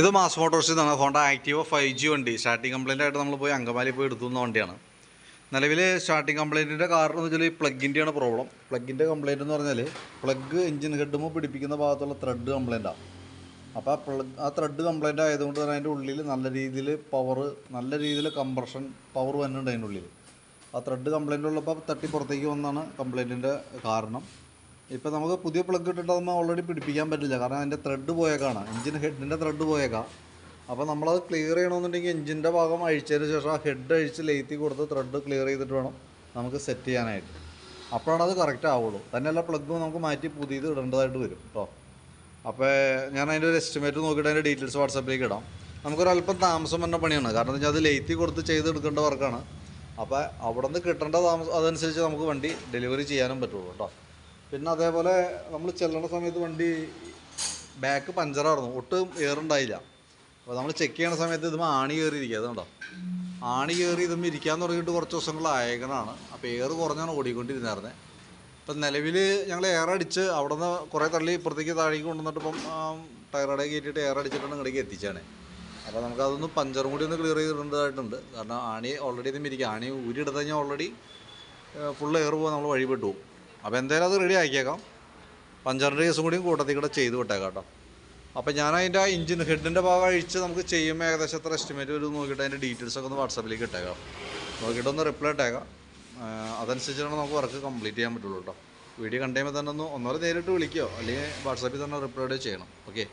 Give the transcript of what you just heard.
ഇത് മാസ് മോട്ടോഴ്സിൽ നിന്നാണ് ഹോണ്ട ആക്റ്റീവ് ഫൈവ് ജി വണ്ടി. സ്റ്റാർട്ടിങ് കംപ്ലൈന്റ് ആയിട്ട് നമ്മൾ പോയി അങ്കമാലി പോയി എടുത്തു വന്ന വണ്ടിയാണ്. നിലവിൽ സ്റ്റാർട്ടിങ് കംപ്ലൈന്റിന്റെ കാരണം എന്ന് വെച്ചാൽ ഈ പ്ലഗിന്റെയാണ് പ്രോബ്ലം. പ്ലഗിന്റെ കംപ്ലൈന്റ് എന്ന് പറഞ്ഞാൽ പ്ലഗ് എഞ്ചിൻ ഹെഡും പിടിപ്പിക്കുന്ന ഭാഗത്തുള്ള ത്രെഡ് കംപ്ലൈന്റാണ് അപ്പോൾ ആ പ്ലഗ് ആ ത്രെഡ് കംപ്ലൈന്റ് ആയതുകൊണ്ട് തന്നെ അതിന്റെ ഉള്ളിൽ നല്ല രീതിയിൽ പവർ നല്ല രീതിയിൽ കംപ്രഷൻ പവർ വരുന്നുണ്ട് അതിന്റെ ഉള്ളിൽ ആ ത്രെഡ് കംപ്ലൈന്റ് ഉള്ളപ്പോൾ തട്ടി പുറത്തേക്ക് വന്നാണ് കംപ്ലൈന്റിന്റെ കാരണം. ഇപ്പോൾ നമുക്ക് പുതിയ പ്ലഗ് ഇട്ടിട്ട് നമ്മൾ ഓൾറെഡി പിടിപ്പിക്കാൻ പറ്റില്ല. കാരണം അതിന്റെ ത്രെഡ് പോയേക്കാണ്. എഞ്ചിൻ ഹെഡിന്റെ ത്രെഡ് പോയേക്കാം. അപ്പോൾ നമ്മളത് ക്ലിയർ ചെയ്യണമെന്നുണ്ടെങ്കിൽ എഞ്ചിന്റെ ഭാഗം അഴിച്ചതിന് ശേഷം ആ ഹെഡ് അഴിച്ച് ലേത്തി കൊടുത്ത് ത്രെഡ് ക്ലിയർ ചെയ്തിട്ട് വേണം നമുക്ക് സെറ്റ് ചെയ്യാനായിട്ട്. അപ്പോഴാണ് അത് കറക്റ്റ് ആവുള്ളൂ. തന്നെയല്ല പ്ലഗ് നമുക്ക് മാറ്റി പുതിയത് ഇടേണ്ടതായിട്ട് വരും കേട്ടോ അപ്പോൾ ഞാൻ അതിന്റെ ഒരു എസ്റ്റിമേറ്റ് നോക്കിയിട്ട് അതിന്റെ ഡീറ്റെയിൽസ് വാട്സാപ്പിലേക്ക് ഇടാം. നമുക്കൊരല്പം താമസം വന്ന പണിയാണ്. കാരണം വെച്ചാൽ അത് ലേത്തി കൊടുത്ത് ചെയ്തെടുക്കേണ്ട വർക്കാണ് അപ്പോൾ അവിടെ നിന്ന് കിട്ടേണ്ട താമസം അതനുസരിച്ച് നമുക്ക് വണ്ടി ഡെലിവറി ചെയ്യാനും പറ്റുള്ളൂ കേട്ടോ പിന്നെ അതേപോലെ നമ്മൾ ചെല്ലണ സമയത്ത് വണ്ടി ബാക്ക് പഞ്ചറായിരുന്നു ഒട്ടും എയർ ഉണ്ടായില്ല അപ്പോൾ നമ്മൾ ചെക്ക് ചെയ്യണ സമയത്ത് ഇതുമ്പോൾ ആണി കയറിയിരിക്കുക. അതുകൊണ്ടോ ആണി കയറി ഇതുമ്പോൾ ഇരിക്കാൻ തുടങ്ങിയിട്ട് കുറച്ച് ദിവസങ്ങളായേക്കണാണ് അപ്പോൾ എയർ കുറഞ്ഞാണ് ഓടിക്കൊണ്ടിരുന്നായിരുന്നത് ഇപ്പം നിലവിൽ ഞങ്ങൾ എയർ അടിച്ച് അവിടെ നിന്ന് കുറേ തള്ളി ഇപ്പുറത്തേക്ക് താഴേക്ക് കൊണ്ടുവന്നിട്ട് ഇപ്പം ടയറടെ കയറ്റിയിട്ട് എയർ അടിച്ചിട്ടാണ് ഇങ്ങടേക്ക് എത്തിച്ചാണ് അപ്പോൾ നമുക്ക് അതൊന്ന് പഞ്ചറും കൂടി ഒന്ന് ക്ലിയർ ചെയ്തിടേണ്ടതായിട്ടുണ്ട് കാരണം ആണി ഓൾറെഡി ഇതും ഇരിക്കുക. ആണി ഊരി എടുത്തു കഴിഞ്ഞാൽ ഓൾറെഡി ഫുൾ എയർ പോകാൻ നമ്മൾ വഴിപ്പെട്ടു പോകും. അപ്പോൾ എന്തായാലും അത് റെഡി ആക്കിയേക്കാം. പഞ്ചറിന്റെ കേസും കൂടിയും കൂട്ടത്തിൽ കൂടെ ചെയ്ത് വിട്ടേക്കാം കേട്ടോ. അപ്പോൾ ഞാൻ അതിന്റെ ആ ഇഞ്ചിൻ ഹെഡിന്റെ ഭാഗം അഴിച്ച് നമുക്ക് ചെയ്യുമ്പോൾ ഏകദേശം എത്ര എസ്റ്റിമേറ്റ് വരും നോക്കിയിട്ട് അതിന്റെ ഡീറ്റെയിൽസ് ഒക്കെ ഒന്ന് വാട്സാപ്പിലേക്ക് ഇട്ടേക്കാം. നോക്കിയിട്ടൊന്ന് റിപ്ലൈ ഇട്ടേക്കാം. അതനുസരിച്ചാണ് നമുക്ക് വർക്ക് കംപ്ലീറ്റ് ചെയ്യാൻ പറ്റുള്ളൂ കേട്ടോ. വീഡിയോ കണ്ടുകഴിയുമ്പോൾ തന്നെ ഒന്ന് ഒന്നോടെ നേരിട്ട് വിളിക്കുകയോ അല്ലെങ്കിൽ വാട്സാപ്പിൽ തന്നെ റിപ്ലൈ ചെയ്യണം. ഓക്കെ